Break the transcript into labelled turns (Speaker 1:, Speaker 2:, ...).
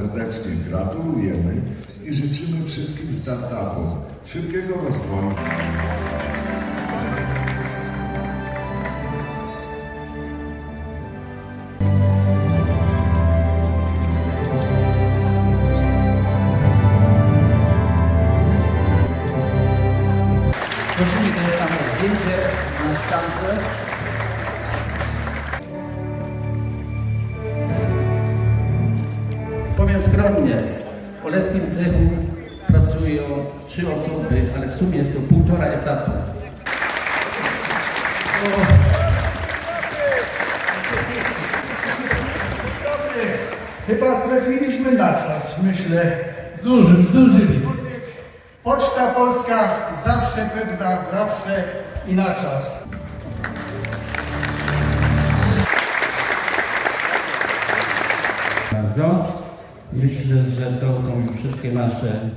Speaker 1: serdecznie gratulujemy i życzymy wszystkim startupom szybkiego rozwoju.
Speaker 2: Prosimy też tam zdjęcie na ściance. Powiem skromnie, w Oleskim cechu pracują trzy osoby, ale w sumie jest to półtora etatu.
Speaker 3: Chyba trafiliśmy na czas, myślę.
Speaker 2: Zużył, zużyli.
Speaker 3: Poczta Polska zawsze pewna, zawsze i na czas.
Speaker 4: bardzo. Myślę, że to są wszystkie nasze